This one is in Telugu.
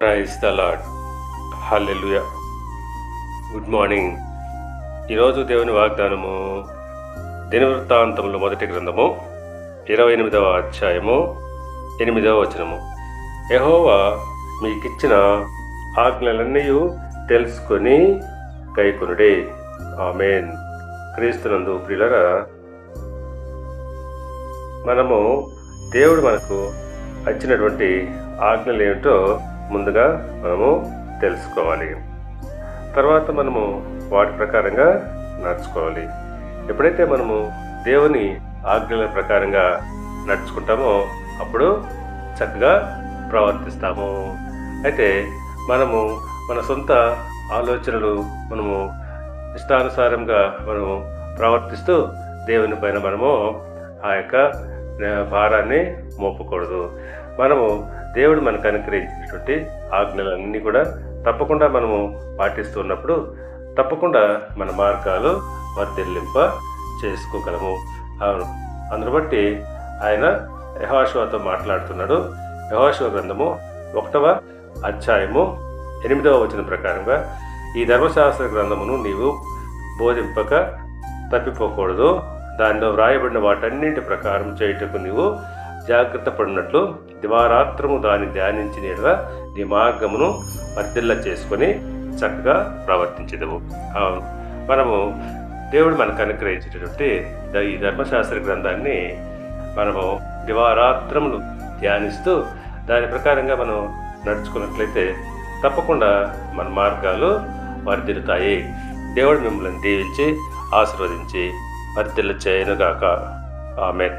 Praise the Lord hallelujah good morning ఈరోజు దేవుని వాగ్దానము దినవృత్తాంతములు మొదటి గ్రంథము ఇరవై ఎనిమిదవ అధ్యాయము ఎనిమిదవ వచనము. యహోవా మీకిచ్చిన ఆజ్ఞలన్నీ తెలుసుకొని కైకొనుడే. ఆమెన్. క్రీస్తునందు ప్రియులరా మనము దేవుడు మనకు వచ్చినటువంటి ఆజ్ఞలు ఏమిటో ముందుగా మనము తెలుసుకోవాలి. తర్వాత మనము వాటి ప్రకారంగా నడుచుకోవాలి. ఎప్పుడైతే మనము దేవుని ఆజ్ఞల ప్రకారంగా నడుచుకుంటామో అప్పుడు చక్కగా ప్రవర్తిస్తాము. అయితే మనము మన సొంత ఆలోచనలు మనము ఇష్టానుసారంగా మనము ప్రవర్తిస్తూ దేవుని పైన మనము ఆ యొక్క భారాన్ని మోపకూడదు. మనము దేవుడు మనకు అనుగ్రహించినటువంటి ఆజ్ఞలన్నీ కూడా తప్పకుండా మనము పాటిస్తున్నప్పుడు తప్పకుండా మన మార్గాలు వర్తిల్లింప చేసుకోగలము. అవును. అందును బట్టి ఆయన యహోశివతో మాట్లాడుతున్నాడు. యహోశివ గ్రంథము ఒకటవ అధ్యాయము ఎనిమిదవ వచనం ప్రకారంగా ఈ ధర్మశాస్త్ర గ్రంథమును నీవు బోధింపక తప్పిపోకూడదు. దానిలో వ్రాయబడిన వాటన్నింటి ప్రకారం చేయుటకు నీవు జాగ్రత్త పడినట్లు దివారాత్రము దాన్ని ధ్యానించిన యెడల నీ మార్గమును వర్ధిల్ల చేసుకొని చక్కగా ప్రవర్తించదవు. మనము దేవుడు మనకు అనుగ్రహించేటటువంటి ద- ఈ ధర్మశాస్త్ర గ్రంథాన్ని మనము దివారాత్రములు ధ్యానిస్తూ దాని ప్రకారంగా మనం నడుచుకున్నట్లయితే తప్పకుండా మన మార్గాలు వర్ధిల్లుతాయి. దేవుడు మిమ్మల్ని దీవించి ఆశీర్వదించి వర్ధిల్ల చేయనుగాక. ఆమె